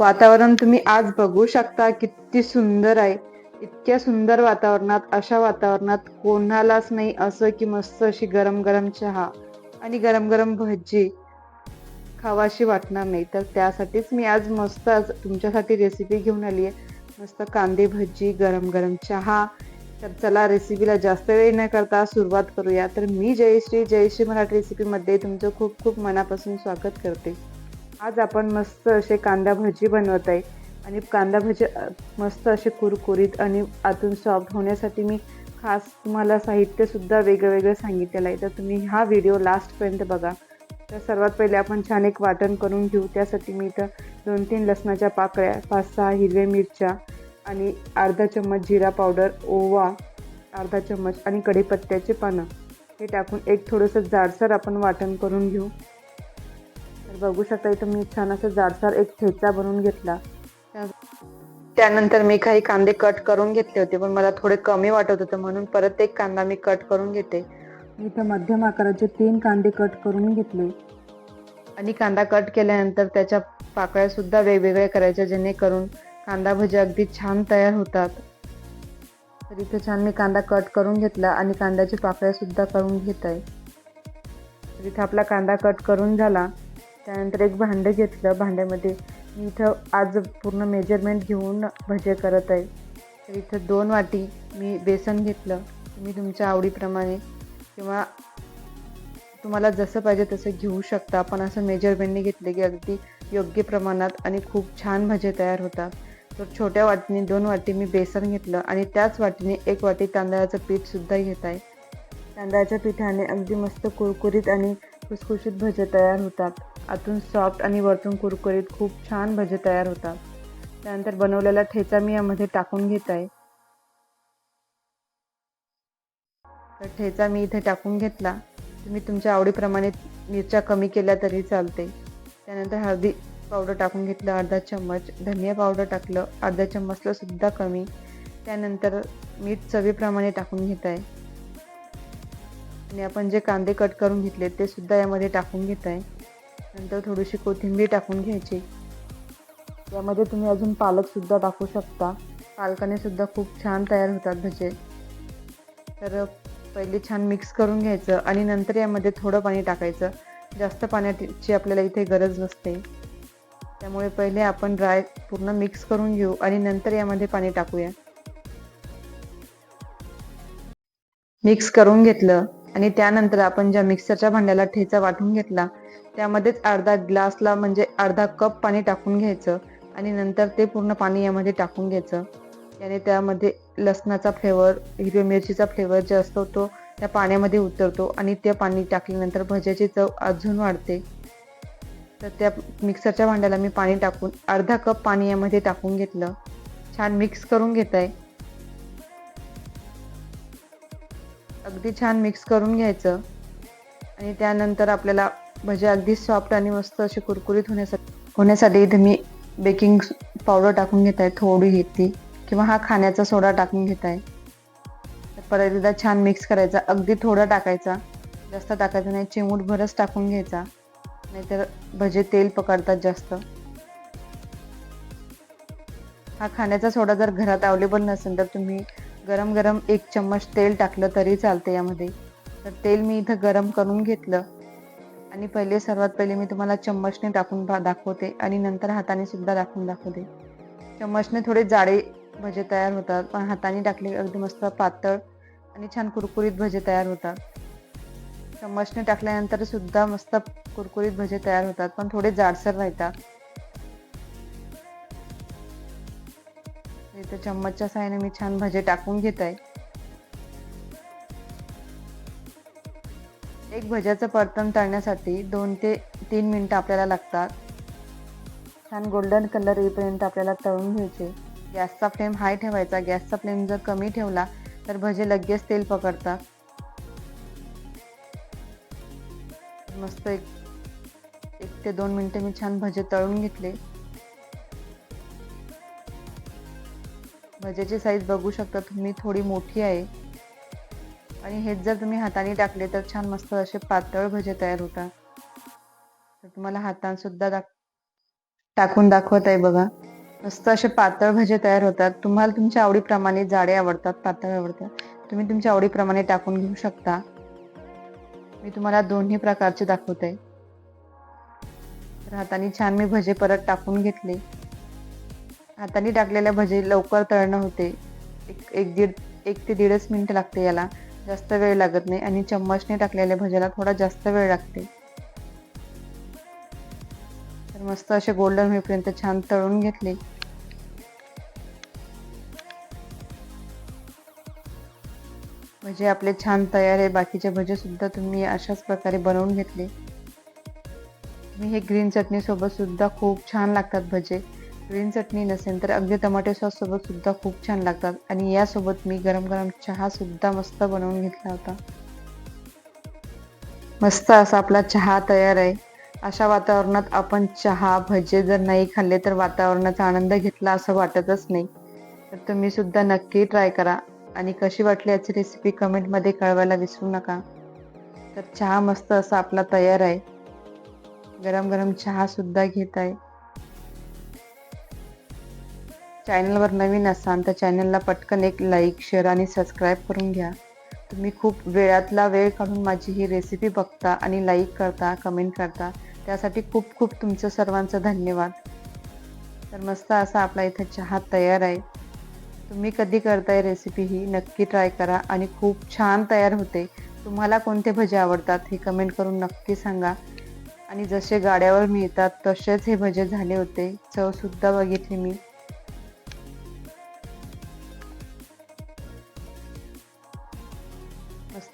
वातावरण तुम्ही आज बघू शकता किती सुंदर आहे. इतक्या सुंदर वातावरणात अशा वातावरणात कोणालाच नाही असं की मस्त अशी गरम गरम चहा आणि गरम गरम भजी खावाशी वाटणार नाही. तर त्यासाठीच मी आज मस्त आज तुमच्यासाठी रेसिपी घेऊन आली आहे. मस्त कांदे भजी गरम गरम चहा. तर चला रेसिपीला जास्त वेळ न करता सुरुवात करूया. तर मी जयश्री जयश्री मराठी रेसिपीमध्ये तुमचं खूप खूप मनापासून स्वागत करते. आज आपण मस्त असे कांदा भजी बनवत आहे. आणि कांदा भजी मस्त असे कुरकुरीत आणि आतून सॉफ्ट होण्यासाठी मी खास तुम्हाला साहित्यसुद्धा वेगळं वेगळं सांगितलेलं आहे. तर तुम्ही हा व्हिडिओ लास्टपर्यंत बघा. तर सर्वात पहिले आपण छान एक वाटण करून घेऊ. त्यासाठी मी इथं दोन तीन लसणाच्या पाकळ्या पाच सहा हिरव्या मिरच्या आणि अर्धा चम्मच जिरा पावडर ओवा अर्धा चम्मच आणि कढीपत्त्याचे पानं हे टाकून एक थोडंसं जाडसर आपण वाटण करून घेऊ. बघू शकता इथं मी छान असं जाडसर एक ठेचा बनवून घेतला. त्या- त्यानंतर मी काही कांदे कट करून घेतले होते पण मला थोडे कमी वाटत होतं म्हणून परत एक कांदा मी कट करून घेते. इथं मध्यम आकाराचे तीन कांदे कट करून घेतले. आणि कांदा कट केल्यानंतर त्याच्या पाकळ्या सुद्धा वेगवेगळ्या करायच्या जेणेकरून कांदा भजी अगदी छान तयार होतात. तर इथे छान मी कांदा कट करून घेतला आणि कांद्याची पाकळ्या सुद्धा करून घेत आहे तर इथं आपला कांदा कट करून झाला. त्यानंतर एक भांडं घेतलं. भांड्यामध्ये मी इथं आज पूर्ण मेजरमेंट घेऊन भजे करत आहे. तर इथं दोन वाटी मी बेसन घेतलं. तुम्ही तुमच्या आवडीप्रमाणे किंवा तुम्हाला जसं पाहिजे तसं घेऊ शकता. पण असं मेजरमेंटने घेतले की अगदी योग्य प्रमाणात आणि खूप छान भजे तयार होतात. तर छोट्या वाटीने दोन वाटी मी बेसन घेतलं आणि त्याच वाटीने एक वाटी तांदळाचं पीठसुद्धा घेत आहे. तांदळाच्या पिठाने अगदी मस्त कुरकुरीत आणि खुसखुशीत भजे तयार होतात. आतून सॉफ्ट आणि वरतून कुरकुरीत खूप छान भजे तयार होतात. त्यानंतर बनवलेला ठेचा मी यामध्ये टाकून घेत आहे. तर ठेचा मी इथे टाकून घेतला. तुम्ही तुमच्या आवडीप्रमाणे मिरच्या कमी केल्या तरी चालते. त्यानंतर हळदी पावडर टाकून घेतलं अर्धा चम्मच. धनिया पावडर टाकलं अर्धा चम्मचला सुद्धा कमी. त्यानंतर मीठ चवीप्रमाणे टाकून घेत आहे. आणि आपण जे कांदे कट करून घेतले ते सुद्धा यामध्ये टाकून घेत आहे. नंतर थोडीशी कोथिंबीर टाकून घ्यायची. यामध्ये तुम्ही अजून पालकसुद्धा टाकू शकता. पालकाने सुद्धा खूप छान तयार होतात भजे. तर पहिले छान मिक्स करून घ्यायचं आणि नंतर यामध्ये थोडं पाणी टाकायचं. जास्त पाण्याची आपल्याला इथे गरज नसते. त्यामुळे पहिले आपण ड्राय पूर्ण मिक्स करून घेऊ आणि नंतर यामध्ये पाणी टाकूया. मिक्स करून घेतलं. आणि त्यानंतर आपण ज्या मिक्सरच्या भांड्याला ठेचा वाटून घेतला त्यामध्येच अर्धा ग्लासला म्हणजे अर्धा कप पाणी टाकून घ्यायचं आणि नंतर ते पूर्ण पाणी यामध्ये टाकून घ्यायचं. याने त्यामध्ये लसणाचा फ्लेवर हिरव्या मिरचीचा फ्लेवर जे असतो तो त्या पाण्यामध्ये उतरतो आणि ते पाणी टाकल्यानंतर भज्याची चव अजून वाढते. तर त्या मिक्सरच्या भांड्याला मी पाणी टाकून अर्धा कप पाणी यामध्ये टाकून घेतलं. छान मिक्स करून घेत आहे अगदी छान मिक्स करून घ्यायचं. आणि त्यानंतर आपल्याला भजे अगदी सॉफ्ट आणि मस्त असे कुरकुरीत होण्यासाठी होण्यासाठी इथे मी बेकिंग पावडर टाकून घेत आहे थोडी घेतली किंवा हा खाण्याचा सोडा टाकून घेत आहे. परत एकदा छान मिक्स करायचा अगदी थोडा टाकायचा जास्त टाकायचा नाही चिमूटभरच टाकून घ्यायचा नाहीतर भजे तेल पकडतात जास्त. हा खाण्याचा सोडा जर घरात अवेलेबल नसेल तर तुम्ही गरम गरम एक चम्मच तेल टाकलं तरी चालतं यामध्ये. तर तेल मी इथं गरम करून घेतलं. आणि पहिले सर्वात पहिले मी तुम्हाला चम्मचने टाकून दाखवते. आणि नंतर हाताने सुद्धा टाकून दाखवते. चम्मचने थोडे जाडे भजे तयार होतात. पण हाताने टाकले अगदी मस्त पातळ आणि छान कुरकुरीत भजे तयार होतात. चम्मचने टाकल्यानंतर सुद्धा मस्त कुरकुरीत भजे तयार होतात. पण थोडे जाडसर राहतात. तर चम्मचच्या साहाय्याने मी छान भजे टाकून घेत आहे एक भज्याचं परतण तळण्यासाठी दोन ते तीन मिनटं आपल्याला लागतात. छान गोल्डन कलर येईपर्यंत आपल्याला तळून घ्यायचे. गॅसचा फ्लेम हाय ठेवायचा. गॅसचा फ्लेम जर कमी ठेवला तर भजे लगेच तेल पकडतात. मस्त एक एक ते दोन मिनटं मी छान भजे तळून घेतले. भज्याची साईज बघू शकता तुम्ही थोडी मोठी आहे. आणि हेच जर तुम्ही हाताने टाकले तर छान मस्त असे पातळ भजे तयार होतात. तर तुम्हाला हातांसुद्धा दाख टाकून दाखवत आहे बघा. मस्त असे पातळ भजे तयार होतात. तुम्हाला तुमच्या आवडीप्रमाणे जाडे आवडतात पातळ आवडतात. तुम्ही तुमच्या आवडीप्रमाणे टाकून घेऊ शकता. मी तुम्हाला दोन्ही प्रकारचे दाखवते. तर हाताने छान मी भजे परत टाकून घेतले. हाताने टाकलेल्या भजे लवकर तळणं होते. एक एक दीड एक ते दीडच मिनिट लागते याला. जास्त वेळ लागत नाही आणि चम्मचने टाकलेल्या भज्याला थोडा जास्त वेळ लागते. तर मस्त असे गोल्डन होईपर्यंत छान तळून घेतले. भजे आपले छान तयार आहे. बाकीचे भजे सुद्धा तुम्ही अशाच प्रकारे बनवून घेतले. मी हे ग्रीन चटणीसोबत सुद्धा खूप छान लागतात भजे. ग्रीन चटणी नसेल तर अगदी टमाटे सॉससोबत सुद्धा खूप छान लागतात. आणि यासोबत मी गरम गरम चहा सुद्धा मस्त बनवून घेतला होता. मस्त असा आपला चहा तयार आहे. अशा वातावरणात आपण चहा भजे जर नाही खाल्ले तर वातावरणाचा आनंद घेतला असं वाटतच नाही. तर तुम्ही सुद्धा नक्की ट्राय करा. आणि कशी वाटली याची रेसिपी कमेंटमध्ये कळवायला विसरू नका. तर चहा मस्त असा आपला तयार आहे. गरम गरम चहा सुद्धा घेत आहे. चॅनलवर नवीन असाल तर चॅनलला पटकन एक लाईक शेअर आणि सबस्क्राईब करून घ्या. तुम्ही खूप वेळातला वेळ काढून माझी ही रेसिपी बघता आणि लाईक करता कमेंट करता. त्यासाठी खूप खूप तुमचं सर्वांचं धन्यवाद. तर मस्त असा आपला इथे चहा तयार आहे. तुम्ही कधी करताय रेसिपी ही नक्की ट्राय करा आणि खूप छान तयार होते. तुम्हाला कोणते भजे आवडतात हे कमेंट करून नक्की सांगा. आणि जसे गाड्यावर मिळतात तसेच हे भजे झाले होते. चवसुद्धा बघितली मी.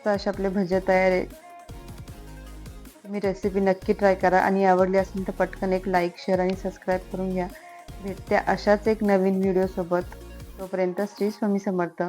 मस्त असे आपले भजे तयार आहे. तुम्ही रेसिपी नक्की ट्राय करा आणि आवडली असेल तर पटकन एक लाईक शेअर आणि सबस्क्राईब करून घ्या. भेटत्या अशाच एक नवीन व्हिडिओसोबत तोपर्यंत श्री स्वामी समर्थ.